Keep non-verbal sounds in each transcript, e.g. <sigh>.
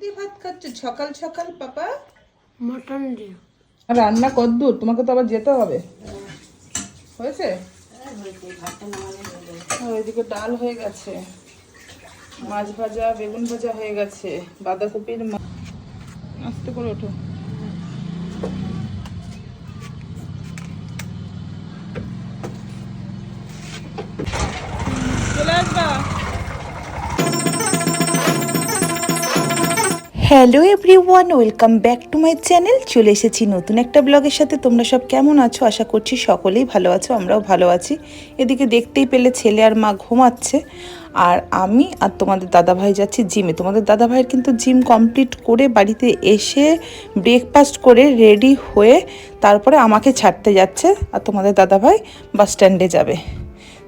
দিয়ে ভাত খাচ্ছ? সকাল সকাল পাপা? মটন দিয়ে রান্না কদ্দূর তোমাকে তো আবার যেতে হবে। হয়েছে? ও, এদিকে ডাল হয়ে গেছে। মাছ ভাজা বেগুন ভাজা হয়ে গেছে। বাঁধাকপির আস্তে করে ওঠো। Hello everyone welcome back to my channel. চলে এসেছি নতুন একটা ব্লগের সাথে। তোমরা সব কেমন আছো? আশা করছি সকলেই ভালো আছো, আমরাও ভালো আছি। এদিকে দেখতেই পেলে ছেলে আর মা ঘুমাচ্ছে। আর আমি আর তোমাদের দাদাভাই যাচ্ছি জিমে। তোমাদের দাদাভাইয়ের কিন্তু জিম কমপ্লিট করে বাড়িতে এসে ব্রেকফাস্ট করে রেডি হয়ে তারপরে আমাকে ছাড়তে যাচ্ছে। আর তোমাদের দাদাভাই বাস স্ট্যান্ডে যাবে।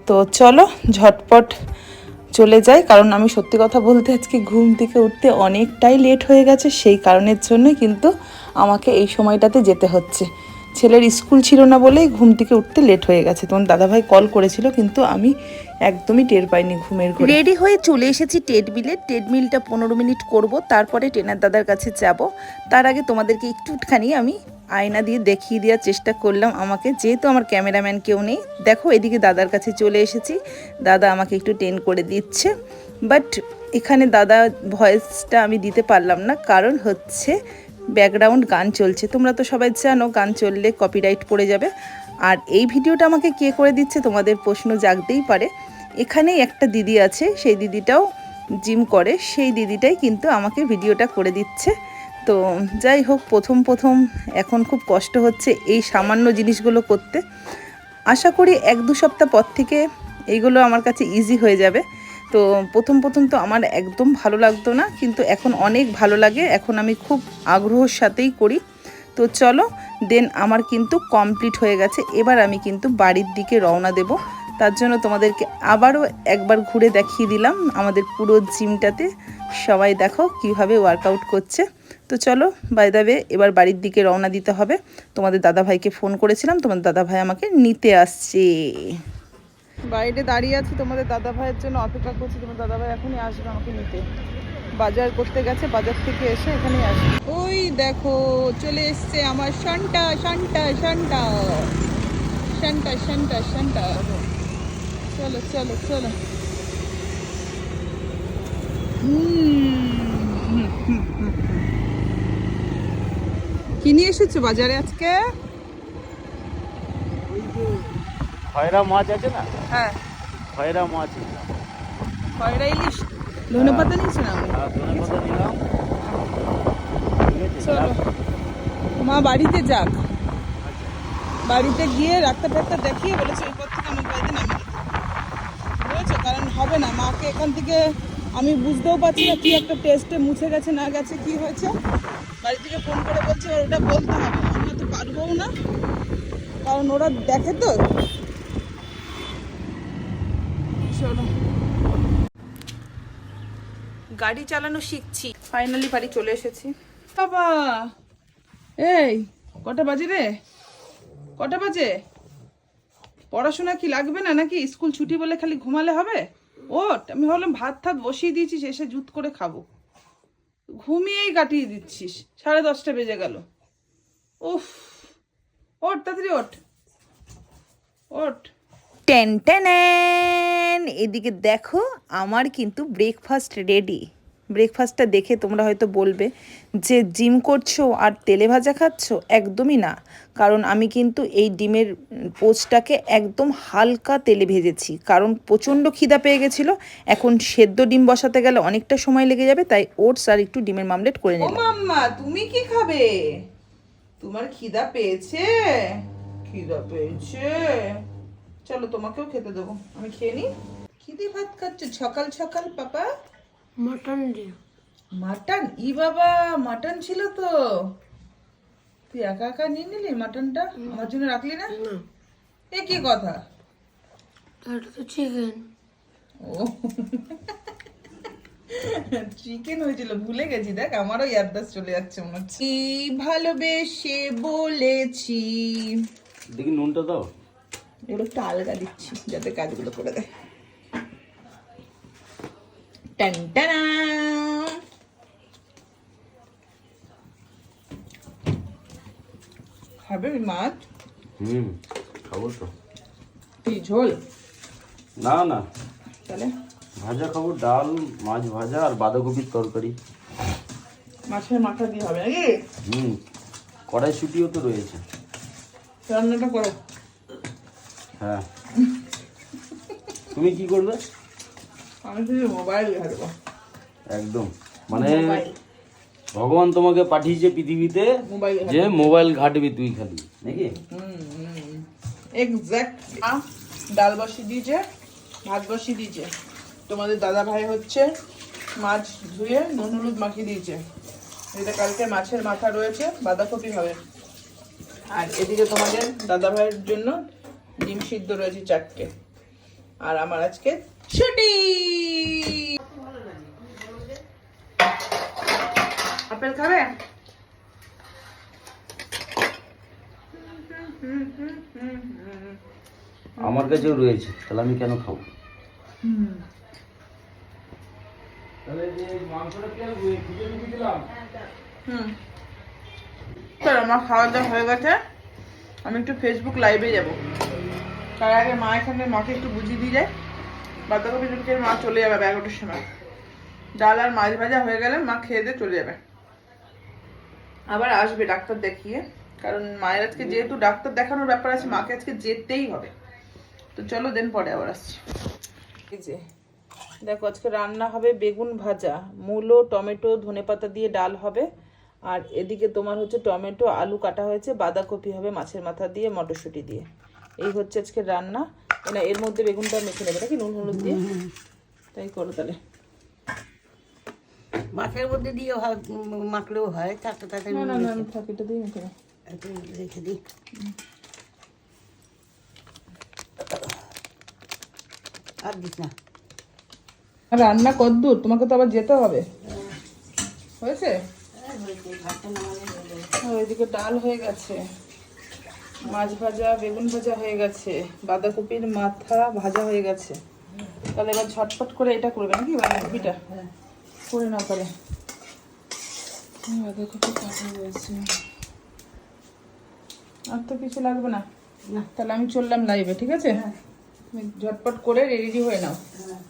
তো চলো, ঝটপট চলে যাই কারণ আমি সত্যি কথা বলতে আজকে ঘুম থেকে উঠতে অনেকটাই লেট হয়ে গেছে, সেই কারণের জন্য কিন্তু আমাকে এই সময়টাতে যেতে হচ্ছে। ছেলের স্কুল ছিল না বলেই ঘুম থেকে উঠতে লেট হয়ে গেছে। তোমার দাদাভাই কল করেছিল, কিন্তু আমি একদমই টের পাইনি ঘুমের ঘরে। রেডি হয়ে চলে এসেছি ট্রেডমিলে ট্রেডমিলটা পনেরো মিনিট করব, তারপরে ট্রেনার দাদার কাছে যাব। তার আগে তোমাদেরকে একটুখানি আমি আয়না দিয়ে দেখিয়ে দেওয়ার চেষ্টা করলাম আমাকে, যেহেতু আমার ক্যামেরাম্যান কেউ নেই। দেখো, এদিকে দাদার কাছে চলে এসেছি। দাদা আমাকে একটু টেন করে দিচ্ছে। বাট এখানে দাদা ভয়েসটা আমি দিতে পারলাম না, কারণ হচ্ছে ব্যাকগ্রাউন্ড গান চলছে। তোমরা তো সবাই জানো, গান চললে কপিরাইট পড়ে যাবে। আর এই ভিডিওটা আমাকে কে করে দিচ্ছে তোমাদের প্রশ্ন জাগতেই পারে। এখানেই একটা দিদি আছে, সেই দিদিটাও জিম করে। সেই দিদিটাই কিন্তু আমাকে ভিডিওটা করে দিচ্ছে। তো যাই হোক, প্রথম প্রথম এখন খুব কষ্ট হচ্ছে এই সামান্য জিনিসগুলো করতে। আশা করি এক দু সপ্তাহ পর থেকে এইগুলো আমার কাছে ইজি হয়ে যাবে। তো প্রথম প্রথম তো আমার একদম ভালো লাগতো না, কিন্তু এখন অনেক ভালো লাগে। এখন আমি খুব আগ্রহর সাথেই করি। তো চলো দেন আমার কিন্তু কমপ্লিট হয়ে গেছে। এবার আমি কিন্তু বাড়ির দিকে রওনা দেব। তার জন্য তোমাদেরকে আবারও একবার ঘুরে দেখিয়ে দিলাম আমাদের পুরো জিমটাতে সবাই দেখো কীভাবে ওয়ার্কআউট করছে। তো চলো বাই দাবে এবার বাড়ির দিকে রওনা দিতে হবে। তোমাদের দাদাভাইকে ফোন করেছিলাম, তোমাদের দাদাভাই আমাকে নিতে আসছে। বাইরে দাঁড়িয়ে আছি, তোমাদের দাদাভাইয়ের জন্য অপেক্ষা করছি, তোমার দাদা ভাই এখনই আসবে আমাকে নিতে। বাজার করতে গেছে, বাজার থেকে এসে এখানে আসবে। ওই দেখো, চলে এসছে আমার শান্টা শান্টা শান্টা শান্টা শান্টা শান্টা চলো চলো চলো। হুম হুম হুম। কি নিয়ে এসেছ বাজারে আজকে? খয়রা মাছ আছে না? হ্যাঁ। খয়রা মাছ খয়রা ইলিশ। ধনে পাতা নিয়েছো না ধনে পাতা নিলাম। চলো। মা বাড়িতে যাক। বাড়িতে গিয়ে ডাক্তার টাক্তার দেখিয়ে বলেছে ওই পর থেকে আমার বাড়িতে নামিয়ে দিতে। বুঝেছ? কারণ হবে না মাকে এখান থেকে আমি বুঝতেও পারছি না কি একটা টেস্টে মুছে গেছে না গেছে কি হয়েছে। বাড়ি থেকে ফোন করে বলছে ওটা বলতে হবে। আমরা তো পারবও না কারণ ওরা দেখে তো। চলো। গাড়ি চালানো শিখছি। ফাইনালি বাড়ি চলে এসেছি। বাবা এই কটা বাজে রে? কটা বাজে? পড়াশোনা কি লাগবে না নাকি? স্কুল ছুটি বলে খালি ঘুমালে হবে? ওট আমি ভাবলাম ভাত থাত বসিয়ে দিয়েছিস এসে জুত করে খাব। ঘুমিয়েই কাটিয়ে দিচ্ছিস। সাড়ে দশটা বেজে গেল। উফ ওট তাড়াতাড়ি ওঠ। ওঠ। টেন টেন এদিকে দেখো, আমার কিন্তু ব্রেকফাস্ট রেডি ব্রেকফাস্টটা দেখে তোমরা হয়তো বলবে যে জিম করছ আর তেলে ভাজা খাচ্ছ? একদমই না। কারণ আমি কিন্তু এই ডিমের পোচটাকে একদম হালকা তেলে ভেজেছি। কারণ প্রচণ্ড খিদা পেয়ে গেছিল। এখন সেদ্ধ ডিম বসাতে গেলে অনেকটা সময় লেগে যাবে তাই ওটস আর একটু ডিমের মামলেট করে নিলাম। মাম্মা তুমি কি খাবে? তোমার খিদা পেয়েছে? খিদা পেয়েছে। চলো তোমাকেও খেতে দেবো। আমি খেয়ে নি খিদে ভাত খাচ্ছ? সকাল সকাল পাপা? মটন দিয়ে মাটন ই বাবা মাটন ছিল তো। তুই একা একা নিয়ে নিলি মাটনটা আমার জন্য রাখলি না? এ কি কথা? এটা তো চিকেন ও। চিকেন হয়েছিল ভুলে গেছি। দেখ আমারও ইয়ারদাস চলে যাচ্ছে মনে হচ্ছে। ভালোবেসে বলেছি। দেখি নুনটা দাও। এগুলো একটু আলগা দিচ্ছি যাতে কাজগুলো করে দেয়। টান টানা খাবে মাছ? হুম খাব তো। কি ঝোল? না না। তাহলে? ভাজা খাব ডাল মাছ ভাজা আর বাঁধাকপির তরকারি। মাছের মাথা দিয়ে হবে নাকি? হুম কড়াইশুটিও তো রয়েছে। রান্নাটা করো। হ্যাঁ। তুমি কি করবে? একদম। মানে ভগবান তোমাকে পাঠিয়েছে পৃথিবীতে যে মোবাইল ঘাটবি তুই খালি নাকি? এক্স্যাক্ট ডাল বসিয়ে দিয়েছে ভাত বসিয়ে দিয়েছে তোমাদের দাদা ভাই হচ্ছে মাছ ধুয়ে নুন হলুদ মাখিয়ে দিয়েছে। এটা কালকে মাছের মাথা রয়েছে বাঁধাকপি হবে। আর এদিকে তোমাদের দাদা ভাইয়ের জন্য ডিম সিদ্ধ রয়েছে চারটে। আর আমার আজকে ছুটি! আপেল খাবে? আমার কাছেও রয়েছে তাহলে আমি কেন খাব? চল আমার খাওয়া দাওয়া হয়ে গেছে। আমি একটু ফেসবুক লাইভে যাব। তার আগে মা এখানে মাকে একটু বুঝিয়ে দিয়ে যায়। বাঁধাকপি মা চলে যাবে এগারোটার সময়। ডাল আর মাছ ভাজা হয়ে গেলে মা খেয়ে দিয়ে চলে যাবে। আবার আসবে ডাক্তার দেখিয়ে। কারণ মায়ের আজকে যেহেতু ডাক্তার দেখানোর ব্যাপার আছে, মাকে আজকে যেতেই হবে। তো চলো দেন পরে আবার আসছি। যে, দেখো, আজকে রান্না হবে বেগুন ভাজা, মূলো, টমেটো, ধনেপাতা দিয়ে ডাল হবে। আর এদিকে তোমার হচ্ছে টমেটো, আলু কাটা হয়েছে, বাঁধাকপি হবে মাছের মাথা দিয়ে, মটরশুঁটি দিয়ে। এই হচ্ছে আজকে রান্না। না এর মধ্যে বেগুনটা মেখে নেবে নাকি? নুন, হলুদ দিয়ে? তাই করো তাহলে। মাছের মধ্যে দিয়ে হয় মাখলেও হয় তাতে তাতে না না না ফাঁকিটা দিয়ে মেখে। রেখে দিই। আর দিস না। আর রান্না কদ্দূর তোমাকে তো আবার যেতে হবে। হয়েছে? ও, এদিকে ডাল হয়ে গেছে। মাছ ভাজা বেগুন ভাজা হয়ে গেছে। বাঁধাকপির মাথা ভাজা হয়ে গেছে। তাহলে এবার ঝটপট করে এটা করবে নাকি? বাঁধাকপিটা? করে না কাটা হয়েছে আর তো কিছু লাগবে না। তাহলে আমি চললাম লাইভে ঠিক আছে? তুমি ঝটপট করে রেডি হয়ে নাও।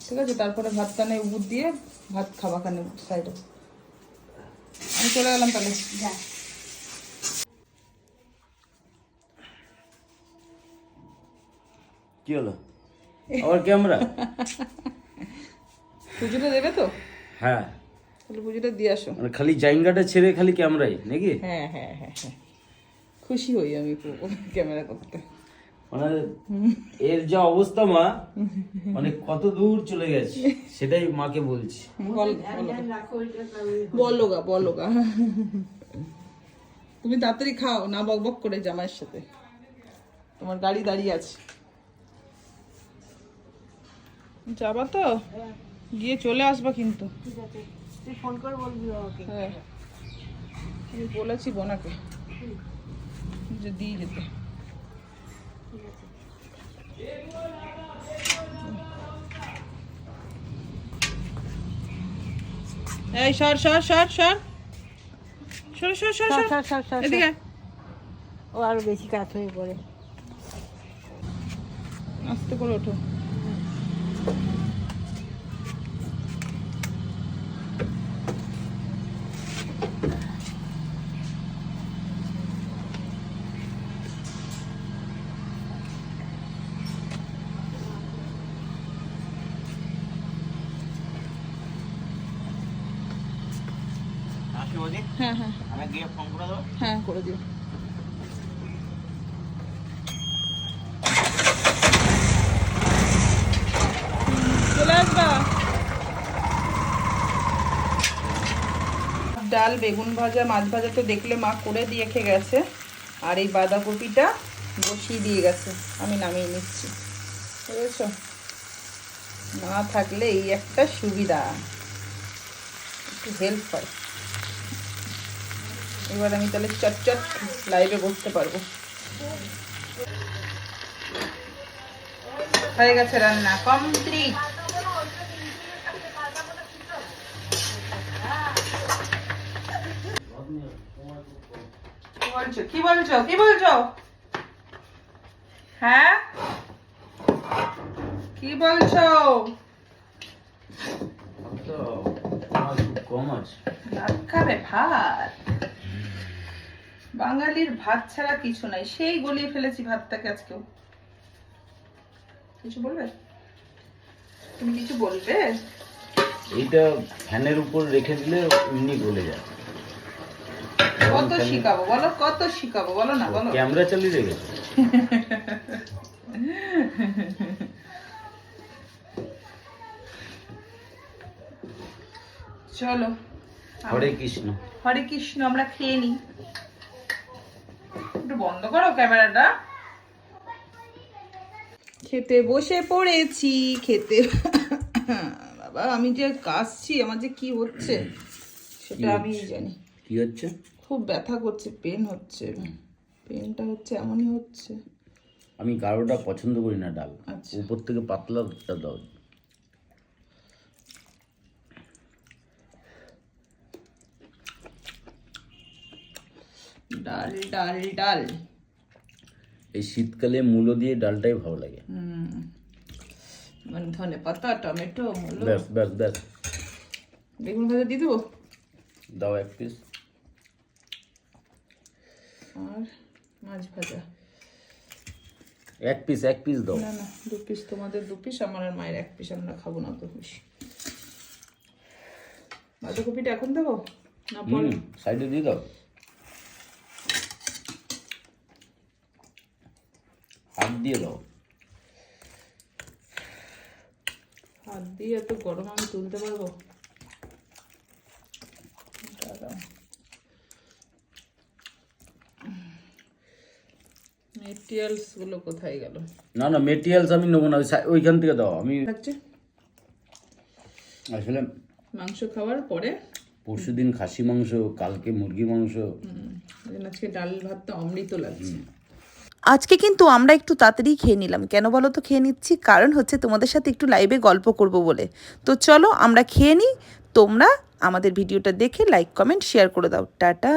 ঠিক আছে? তারপরে ভাত টানে উপর দিয়ে ভাত খাবা খানে সাইডে আমি চলে গেলাম তাহলে। কি হলো? আবার ক্যামেরা পুজোটা <laughs> দেবে তো? হ্যাঁ। তাহলে পুজোটা দিয়ে আসো। মানে খালি জাইঙ্গাটা ছেড়ে খালি ক্যামেরাই নাকি? হ্যাঁ হ্যাঁ হ্যাঁ হ্যাঁ। খুশি হই আমি ক্যামেরা করতে। মানে এর যা অবস্থা মা মানে কত দূর চলে গেছে সেটাই মাকে বলছি। বল বলো গা বলো গা তুমি তাড়াতাড়ি খাও না বক বক করে জামাইয়ের সাথে। তোমার গাড়ি দাঁড়িয়ে আছে। যাবা তো? গিয়ে চলে আসব কিন্তু। তুই ফোন করে বলবি ওকে হ্যাঁ। আমি বলেছি বোনাকে যে দিয়ে যেতে। এই সর সর সর সর। সর সর সর সর সর, সর, সর, সর। এদিকে ও আরও বেশি কাজ হয়ে পড়ে। আস্তে করে ওঠো। হ্যাঁ হ্যাঁ। হ্যাঁ করে দিও। চলে আসবা। ডাল বেগুন ভাজা মাছ ভাজা তো দেখলে মা করে দিয়ে রেখে গেছে। আর এই বাঁধাকপিটা বসিয়ে দিয়ে গেছে। আমি নামিয়ে নিচ্ছি। বুঝেছ? না থাকলে এই একটা সুবিধা। একটু হেল্প হয়। এবার আমি তাহলে চটচট লাইভে বসতে পারব। হয়ে গেছে রান্না কমপ্লিট বলছো? কি বলছো? কি বলছো? হ্যাঁ? কি বলছো? তো কম আছে। খাবে? ভাত? বাঙালির ভাত ছাড়া কিছু নাই। সেই গলিয়ে ফেলেছি ভাতটাকে আজকেও। কিছু বলবে? তুমি কিছু বলবে? এইটা ফ্যানের উপর রেখে দিলে এমনি গলে যায়। কত শিখাবো? বলো কত শিখাবো? বলো না বলো। ক্যামেরা চালিয়ে রেখেছে চলো। হরে কৃষ্ণ। হরে কৃষ্ণ আমরা খেয়ে নিই। বন্ধ করো ক্যামেরাটা। খেতে বসে পড়েছি খেতে। বাবা আমি যে কাশছি আমার যে কি হচ্ছে সেটা আমি জানি। কি হচ্ছে? খুব ব্যথা করছে পেন হচ্ছে। পেনটা হচ্ছে এমনই হচ্ছে। আমি গাঢ়টা পছন্দ করি না ডাল। আচ্ছা। উপর থেকে পাতলাটা দাও। ডাল ডাল ডাল। এই শীতকালে মূলো দিয়ে ডালটাই ভালো লাগে। হুম। মানে ধনে পাতা টমেটো মূলো। ব্যাস ব্যাস ব্যাস। বেগুন ভাজা দিয়ে দেবো? দাও এক পিস আর মাছ ভাজা। এক পিস এক পিস দাও। না না দু পিস তোমাদের দু পিস আমার আর মায়ের এক পিস আমরা খাব না তো বেশি বাঁধাকপিটা এখন দেবো? না পরে? সাইডে দিয়ে দাও। হাত দিয়ে দাও। হাত দিয়ে এত গরম আমি তুলতে পারব? দাঁড়াও। মেটেরিয়ালসগুলো কোথায় গেল? না না মেটেরিয়ালস আমি নেব না ওইখান থেকে দাও আমি আসলে মাংস খাওয়ার পরে? পরশু দিন খাসি মাংস কালকে মুরগি মাংস। আজকে ডাল ভাতটা অমৃত লাগছে। আজকে কিন্তু আমরা একটু তাড়াতাড়ি খেয়ে নিলাম। কেন বলো তো খেয়ে নিচ্ছি। কারণ হচ্ছে তোমাদের সাথে একটু লাইভে গল্প করব বলে। তো চলো আমরা খেয়ে নিই। তোমরা আমাদের ভিডিওটা দেখে লাইক কমেন্ট শেয়ার করে দাও। টাটা!